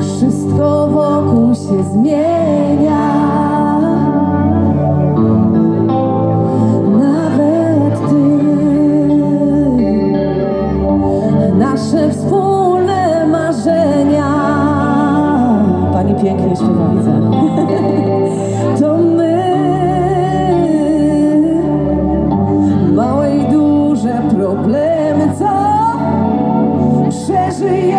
Wszystko wokół się zmienia. Nawet ty. Nasze wspólne marzenia. Pani pięknie śpiewa, widzę. To my. Małe i duże problemy, Ще жиє.